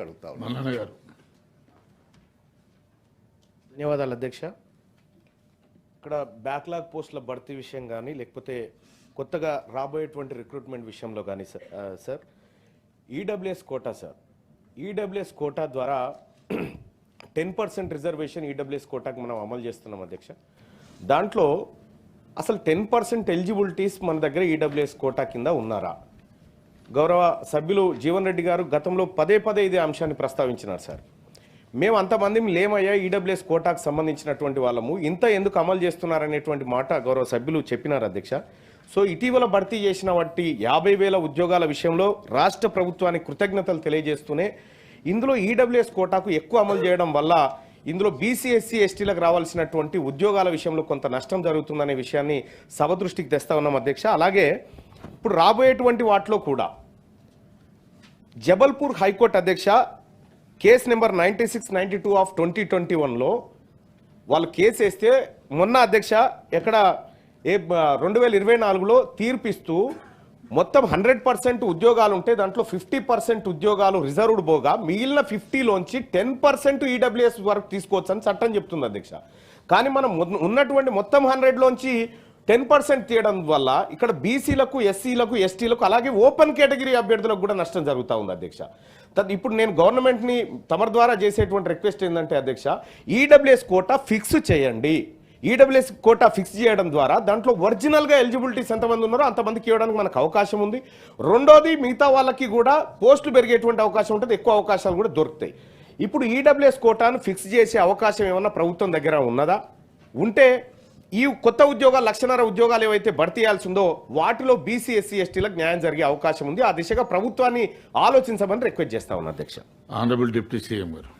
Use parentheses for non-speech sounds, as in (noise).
గారికి అడుగుతా ఉన్నాను గారు ధన్యవాదాలు అధ్యక్ష. ఇక్కడ బ్యాక్లాగ్ పోస్టుల భర్తీ విషయం కానీ లేకపోతే కొత్తగా రాబోయేటువంటి రిక్రూట్మెంట్ విషయంలో కానీ sir EWS quota sir EWS quota ద్వారా (clears throat) టెన్ పర్సెంట్ రిజర్వేషన్ ఈడబ్ల్యూఎస్ కోటాకి మనం అమలు చేస్తున్నాం అధ్యక్ష. దాంట్లో అసలు టెన్ పర్సెంట్ ఎలిజిబిలిటీస్ మన దగ్గర ఈడబ్ల్యూఎస్ కోటా కింద ఉన్నారా? గౌరవ సభ్యులు జీవన్ రెడ్డి గారు గతంలో పదే పదే ఇదే అంశాన్ని ప్రస్తావించినారు సార్. మేము అంతమంది లేమయ్యా ఈడబ్ల్యూఎస్ కోటాకు సంబంధించినటువంటి వాళ్ళము. ఇంత ఎందుకు అమలు చేస్తున్నారనేటువంటి మాట గౌరవ సభ్యులు చెప్పినారు అధ్యక్ష. సో ఇటీవల భర్తీ చేసిన వాటి యాభై వేల ఉద్యోగాల విషయంలో రాష్ట్ర ప్రభుత్వానికి కృతజ్ఞతలు తెలియజేస్తూనే ఇందులో ఈడబ్ల్యూఎస్ కోటాకు ఎక్కువ అమలు చేయడం వల్ల ఇందులో బీసీఎస్సీ ఎస్టీలకు రావాల్సినటువంటి ఉద్యోగాల విషయంలో కొంత నష్టం జరుగుతుందనే విషయాన్ని సభ దృష్టికి తెస్తా ఉన్నాం అధ్యక్ష. అలాగే ఇప్పుడు రాబోయేటువంటి వాటిలో కూడా జబల్పూర్ హైకోర్టు అధ్యక్ష case number ninety six ninety two of twenty twenty వన్లో వాళ్ళు కేసు వేస్తే మొన్న అధ్యక్ష ఎక్కడ ఏ రెండు వేల ఇరవై నాలుగులో తీర్పిస్తూ మొత్తం హండ్రెడ్ పర్సెంట్ ఉద్యోగాలు ఉంటే దాంట్లో ఫిఫ్టీ పర్సెంట్ ఉద్యోగాలు రిజర్వ్డ్ పోగా మిగిలిన ఫిఫ్టీలోంచి టెన్ పర్సెంట్ ఈడబ్ల్యూఎస్ వరకు తీసుకోవచ్చు అని చట్టం చెప్తుంది అధ్యక్ష. కానీ మనం ఉన్నటువంటి మొత్తం హండ్రెడ్లోంచి టెన్ పర్సెంట్ తీయడం వల్ల ఇక్కడ బీసీలకు ఎస్సీలకు ఎస్టీలకు అలాగే ఓపెన్ కేటగిరీ అభ్యర్థులకు కూడా నష్టం జరుగుతూ ఉంది అధ్యక్ష. తద్ ఇప్పుడు నేను గవర్నమెంట్ని తమ ద్వారా చేసేటువంటి రిక్వెస్ట్ ఏంటంటే అధ్యక్ష ఈడబ్ల్యూఎస్ కోటా ఫిక్స్ చేయండి. ఈడబ్ల్యూఎస్ కోటా ఫిక్స్ చేయడం ద్వారా దాంట్లో ఒరిజినల్గా ఎలిజిబిలిటీస్ ఎంతమంది ఉన్నారో అంతమందికి ఇవ్వడానికి మనకు అవకాశం ఉంది. రెండోది మిగతా వాళ్ళకి కూడా పోస్టులు పెరిగేటువంటి అవకాశం ఉంటుంది ఎక్కువ అవకాశాలు కూడా దొరుకుతాయి. ఇప్పుడు ఈడబ్ల్యూఎస్ కోటాను ఫిక్స్ చేసే అవకాశం ఏమన్నా ప్రభుత్వం దగ్గర ఉన్నదా? ఉంటే ఈ కొత్త ఉద్యోగాలు లక్షన్నర ఉద్యోగాలు ఏవైతే భర్తీ చేయాల్సి ఉందో వాటిలో బీసీ ఎస్సీ ఎస్టీలకు న్యాయం జరిగే అవకాశం ఉంది. ఆ దిశగా ప్రభుత్వాన్ని ఆలోచించమని రిక్వెస్ట్ చేస్తా ఉన్నా అధ్యక్ష. ఆనరబుల్ డిప్యూటీ సీఎం గారు.